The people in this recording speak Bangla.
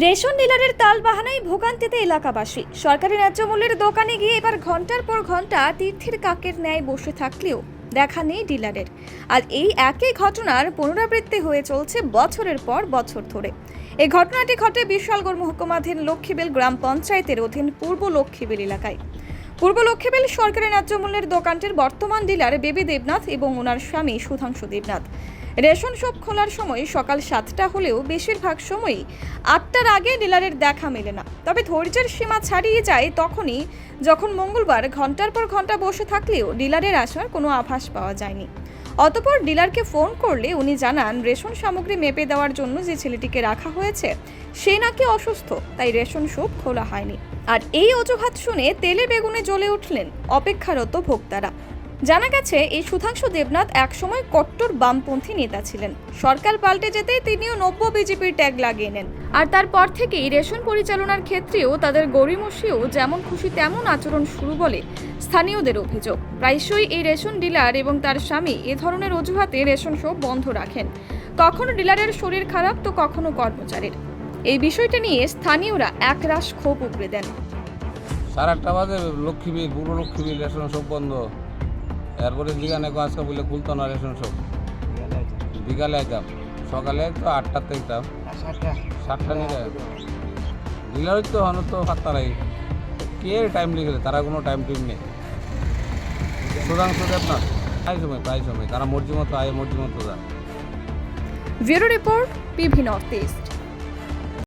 রেশন ডিলারের তাল বাহানায় ভোগান্তিতে এলাকাবাসী। সরকারি ন্যায্য মূল্যের দোকানে গিয়ে এবার ঘণ্টার পর ঘণ্টা তীর্থের কাকের ন্যায় বসে থাকলেও দেখা নেই ডিলারের। আর এই একই ঘটনার পুনরাবৃত্তি হয়ে চলছে বছরের পর বছর ধরে। এই ঘটনাটি ঘটে বিশালগড় মহকুমাধীন লক্ষ্মীবেল গ্রাম পঞ্চায়েতের অধীন পূর্ব লক্ষ্মীবেল এলাকায়। পূর্ব লক্ষ্মীবেল সরকারি ন্যায্য মূল্যের দোকানটির বর্তমান ডিলার বেবি দেবনাথ এবং ওনার স্বামী সুধাংশু দেবনাথ। রেশন শপ খোলার সময় সকাল সাতটা হলেও বেশিরভাগ সময়ই আটটার আগে ডিলারের দেখা মেলে না। তবে ধৈর্যের সীমা ছাড়িয়ে যায় তখনই, যখন মঙ্গলবার ঘণ্টার পর ঘণ্টা বসে থাকলেও ডিলারের আসার কোনো আভাস পাওয়া যায়নি। অতপর ডিলারকে ফোন করলে উনি জানান, রেশন সামগ্রী মেপে দেওয়ার জন্য যে ছেলেটিকে রাখা হয়েছে, সে নাকি অসুস্থ, তাই রেশন শপ খোলা হয়নি। আর এই অজুহাত শুনে তেলে বেগুনে জ্বলে উঠলেন অপেক্ষারত ভোক্তারা। জানা গেছে, এই সুধাংশু দেবনাথ একসময় কট্টর বামপন্থী নেতা ছিলেন। সরকার পাল্টে যেতেই তিনিও নব্য বিজেপির ট্যাগ লাগিয়ে নেন। আর তারপর থেকেই রেশন পরিচালনার ক্ষেত্রেও তাদের গড়িমসিও যেমন খুশি তেমন আচরণ শুরু বলে স্থানীয়দের অভিযোগ। প্রায়শই এই রেশন ডিলার এবং তার স্বামী এ ধরনের অজুহাতে রেশন শপ বন্ধ রাখেন। কখনো ডিলারের শরীর খারাপ, তো কখনো কর্মচারীর। এই বিষয়টা নিয়ে স্থানীয়রা একরাশ ক্ষোভ উপড়ে দেন। আটটা বাজে লক্ষ্মীবীর পুরো লক্ষ্মীবীর রেশন সব বন্ধ। এরপরে জিগানে আজকে বলে খুলতো না রেশন সব বিকালে আইতাম। সকালে তো আটটার থেকে আইতাম। সাতটা নিয়ে ডিলার তো হন তো সাতটা নাই কে টাইম লিখেছে তারা কোনো টাইম টিম নেই। সুধাংশু দেব না প্রায় সময় প্রায় সময়। তারা মর্জি মতো আয়, মর্জি মতো যায় bureau report PV North East.